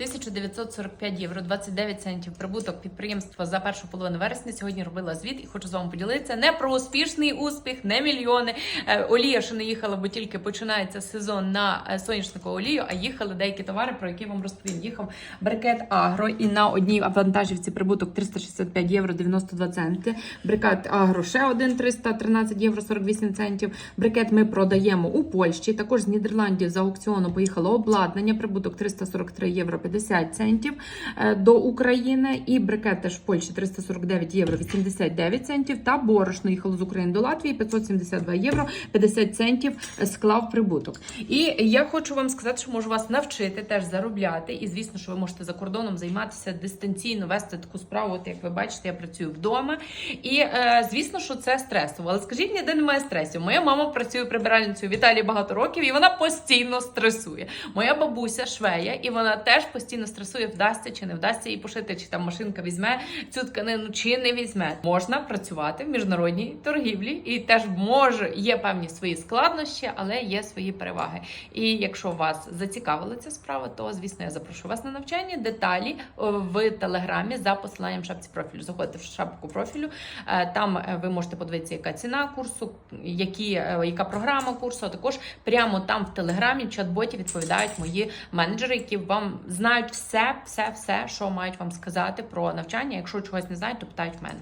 1945 євро 29 центів прибуток підприємства за першу половину вересня. Сьогодні робила звіт і хочу з вами поділитися не про успішний успіх, не мільйони. Е, Олія, що не їхала, бо тільки починається сезон на е, соняшникову олію, а їхали деякі товари, про які вам розповім. Їхав брикет Агро і на одній вантажівці прибуток 365 євро 92 центи. Брикет Агро ще один 313 євро 48 центів. Брикет ми продаємо у Польщі. Також з Нідерландів за аукціону поїхало обладнання. Прибуток 343 євро 50 центів е, до України. І брикет теж в Польщі 349 євро 89 центів. Та борошно їхало з України до Латвії 572 євро 50 центів е, склав прибуток. І я хочу вам сказати, що можу вас навчити теж заробляти. І звісно, що ви можете за кордоном займатися дистанційно, вести таку справу. От як ви бачите, я працюю вдома. І е, звісно, що це стресово. Але скажіть, ніде немає стресів. Моя мама працює прибиральницею в Італії багато років, і вона постійно стресує. Моя бабуся швея, і вона теж постійно стресує, вдасться чи не вдасться їй пошити, чи там машинка візьме цю тканину, чи не візьме. Можна працювати в міжнародній торгівлі, і теж може є певні свої складнощі, але є свої переваги. І якщо вас зацікавила ця справа, то звісно я запрошую вас на навчання. Деталі в телеграмі за посиланням в шапці профілю. Заходите в шапку профілю. е, Там е, ви можете подивитися, яка ціна курсу, які, е, яка програма курсу. А також прямо там в телеграмі чат-боті відповідають мої менеджери, які вам знають все, все, все, що мають вам сказати про навчання. Якщо чогось не знають, то питають в мене.